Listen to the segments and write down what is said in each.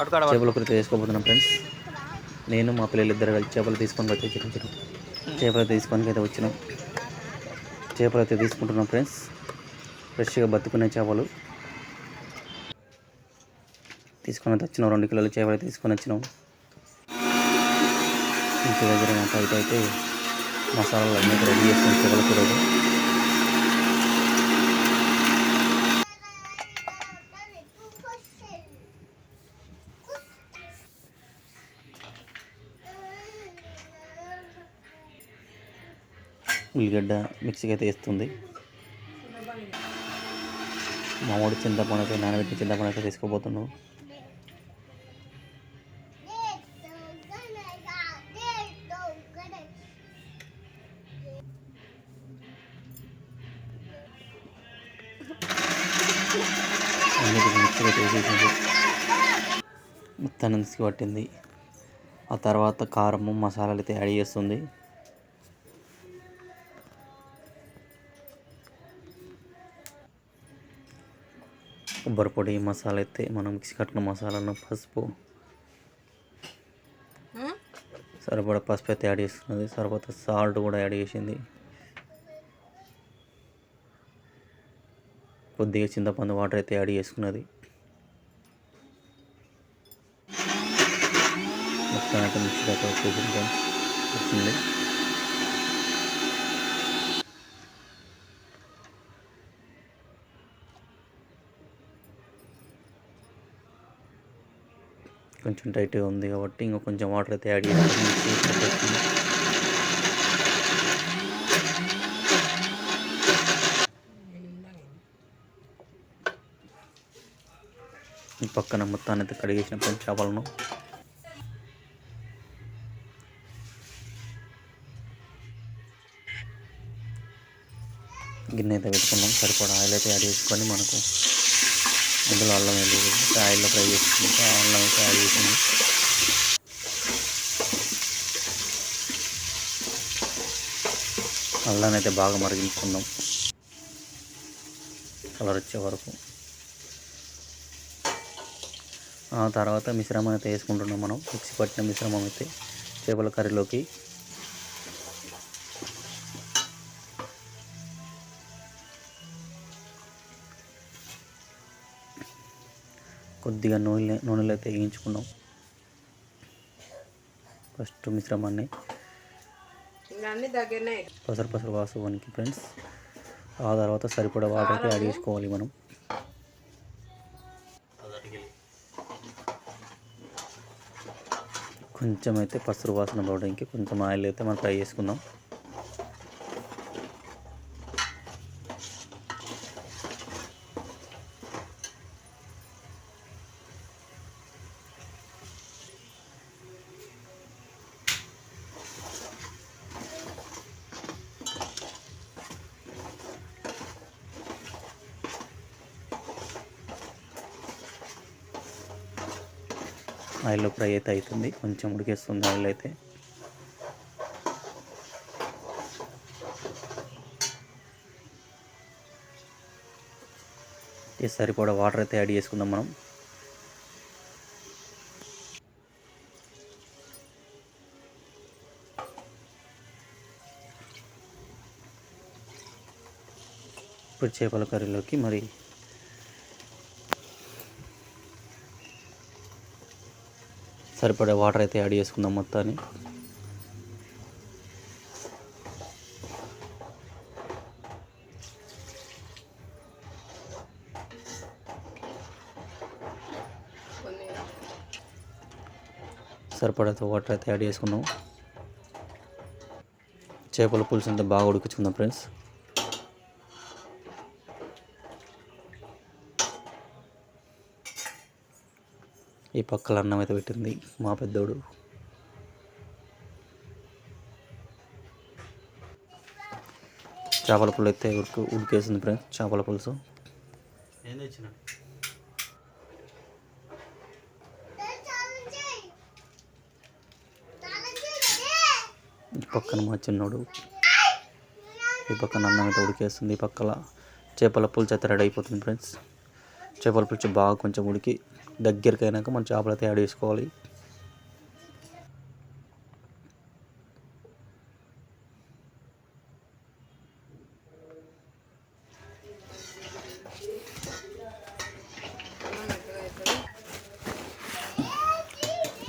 చేపల కూర చేసుకోబోతున్నాం ఫ్రెండ్స్. నేను మా పిల్లలు ఇద్దరు కలిసి చేపలు తీసుకొని వచ్చి చిన్న చేపలు తీసుకొని అయితే వచ్చినాం. చేపలు అయితే తీసుకుంటున్నాం ఫ్రెండ్స్. ఫ్రెష్గా బతుకునే చేపలు. తీసుకొని అయితే వచ్చినాం. రెండు కిలోలు చేపలు తీసుకొని వచ్చినాం. ఇంటి దగ్గర మాకు అయితే అయితే మసాలాలు అన్నీ రెడీ చేస్తాం చేపల కూరలు. ఉల్లిగడ్డ మిక్సీకి అయితే వేస్తుంది మామూడు చింతపండు అయితే నానబెట్టి చింతపండు అయితే తీసుకోబోతున్నాం అయితే మొత్తాన్ని పట్టింది ఆ తర్వాత కారము మసాలాలు అయితే యాడ్ చేస్తుంది. కొబ్బరి పొడి మసాలా అయితే మనం మిక్సీ కట్టుకున్న మసాలాను పసుపు. సరిపడా పసుపు అయితే యాడ్ చేస్తున్నది. సరిపోతే సాల్ట్ కూడా యాడ్ చేసింది. కొద్దిగా చింతపండు వాటర్ అయితే యాడ్ చేసుకున్నది. మొత్తం అయితే మిక్సీ అయితే వచ్చింది కొంచెం టైట్గా ఉంది కాబట్టి ఇంకా కొంచెం వాటర్ అయితే యాడ్ చేసి ఈ పక్కన మొత్తాన్ని అయితే కడిగేసిన పని చేపలను. గిన్నె అయితే పెట్టుకున్నాం సరిపడా ఆయిల్ అయితే యాడ్ చేసుకొని మనకు ఇందులో అల్లం వెళ్ళి ఆయిల్లో ఫ్రై చేసుకుంటే అల్లం అయితే యాడ్ చేసింది అల్లాన్ని అయితే బాగా మరిగించుకుందాం. కలర్ వచ్చే వరకు. ఆ తర్వాత మిశ్రమం అయితే వేసుకుంటున్నాం మనం. మిక్సీ పట్టిన మిశ్రమం అయితే చేపల కర్రీలోకి కొద్దిగా నూనె నూనెలో అయితే వేయించుకున్నాం ఫస్ట్ మిశ్రమాన్ని పసరు పసరు వాసవానికి ఫ్రెండ్స్. ఆ తర్వాత సరిపడా వాటర్ అయితే యాడ్ చేసుకోవాలి మనం. కొంచెం అయితే పసరు వాసన పోవడానికి కొంచెం ఆయిల్ అయితే మనం ఫ్రై చేసుకుందాం. ఆయిల్లో ఫ్రై అయితే అవుతుంది కొంచెం ఉడికేస్తుంది ఆయిల్ అయితే. ఈ సరిపడా వాటర్ అయితే యాడ్ చేసుకుందాం మనం. ఇప్పుడు చేపల కర్రీలోకి మరి సరిపడే వాటర్ అయితే యాడ్ చేసుకుందాం మొత్తాన్ని. కొన్ని వాటర్ అయితే యాడ్ చేసుకున్నాం. చేపల పులుసు అంతా బాగా ఉడికించుకుందాం ఫ్రెండ్స్. ఈ పక్కల అన్నం అయితే పెట్టింది మా పెద్దోడు. చేపల పులుసు అయితే ఉడికి ఉడికేసింది ఫ్రెండ్స్ చేపల పులుసు. ఈ పక్కన మా చిన్నోడు. ఈ పక్కన అన్నం అయితే ఉడికేస్తుంది ఈ పక్కల చేపల పులుసు అయితే రెడీ అయిపోతుంది ఫ్రెండ్స్. చేపల పులుసు బాగా కొంచెం ఉడికి దగ్గరికి అయినాక మనం చేపలు అయితే యాడ్ చేసుకోవాలి.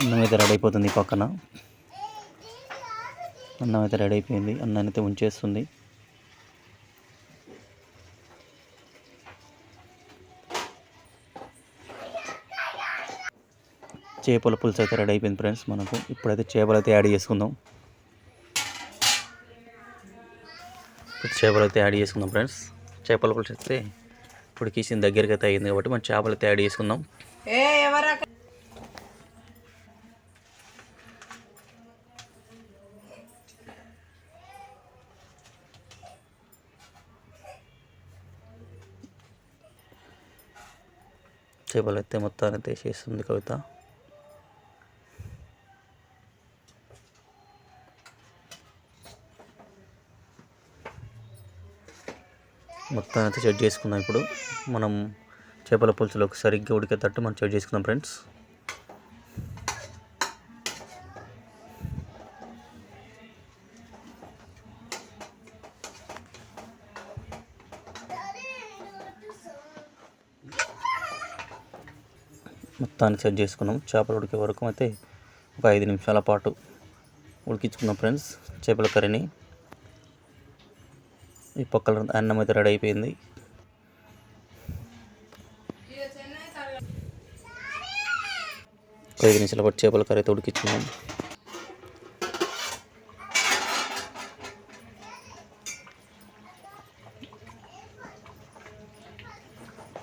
అన్నం అయితే రెడీ అయిపోతుంది పక్కన. అన్నం అయితే రెడీ అయిపోయింది. అన్నాన్ని అయితే ఉంచేస్తుంది. చేపల పులుసు అయితే రెడీ అయిపోయింది ఫ్రెండ్స్. మనకు ఇప్పుడైతే చేపలు అయితే యాడ్ చేసుకుందాం. ఇప్పుడు చేపలు అయితే యాడ్ చేసుకుందాం ఫ్రెండ్స్. చేపల పులుసు అయితే ఇప్పుడు కిసిన దగ్గరికి అయితే అయింది కాబట్టి మనం చేపలు అయితే యాడ్ చేసుకుందాం. చేపలు అయితే మొత్తాన్ని అయితే చేస్తుంది కవిత. మొత్తం అయితే సెట్ చేసుకుందాం ఇప్పుడు. మనం చేపల పులుసులోకి సరిగ్గా ఉడికేటట్టు మనం చెక్ చేసుకుందాం ఫ్రెండ్స్. మొత్తాన్ని సెట్ చేసుకున్నాం. చేపలు ఉడికే వరకు అయితే ఒక ఐదు నిమిషాల పాటు ఉడికించుకున్నాం ఫ్రెండ్స్. చేపల కర్రీని ఈ పక్కన అన్నం అయితే రెడీ అయిపోయింది. ఐదు నిమిషాల పాటు చేపల కర్రీ అయితే ఉడికించుకున్నాం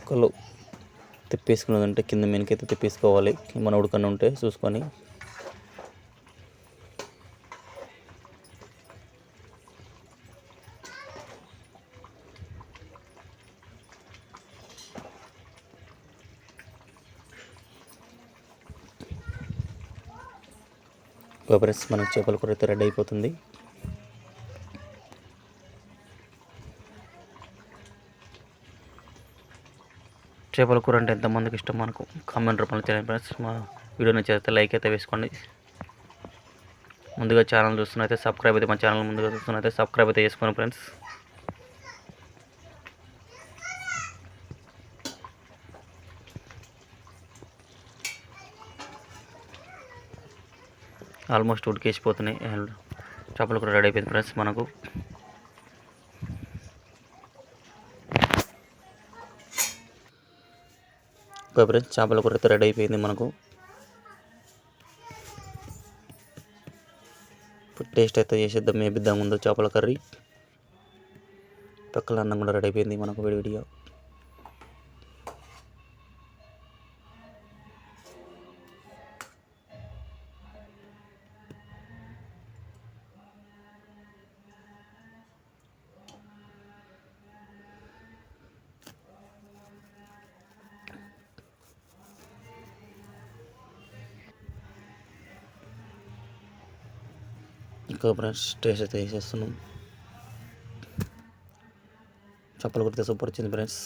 ఒకళ్ళు తిప్పేసుకున్నదంటే కింద మీనకైతే తిప్పేసుకోవాలి. మన ఉడకని ఉంటే చూసుకొని. ఫ్రెండ్స్ మనకు చేపల కూర అయితే రెడీ అయిపోతుంది. చేపల కూర అంటే ఎంతమందికి ఇష్టం మనకు? కామెంట్ రూపంలో తెలియదు ఫ్రెండ్స్. మా వీడియో నచ్చితే లైక్ అయితే వేసుకోండి. ముందుగా ఛానల్ చూస్తున్నైతే సబ్స్క్రైబ్ అయితే మా ఛానల్ ముందుగా చూస్తున్నైతే సబ్స్క్రైబ్ అయితే చేసుకోండి ఫ్రెండ్స్. ఆల్మోస్ట్ ఉడికేసిపోతున్నాయి అండ్ చేపలు కూడా రెడీ అయిపోయింది ఫ్రెండ్స్ మనకు. ఓకే ఫ్రెండ్స్ చేపల కూర అయితే రెడీ అయిపోయింది మనకు. ఇప్పుడు టేస్ట్ అయితే చేసేద్దాం. మేపిద్దాం ముందు చేపల కర్రీ. పక్కన అన్నం కూడా రెడీ అయిపోయింది మనకు. విడివిడిగా ఇంకా ఫ్రెండ్స్ టేస్ట్ అయితే వేసేస్తున్నాం. చప్పలు కొడితే సూపర్ వచ్చింది ఫ్రెండ్స్.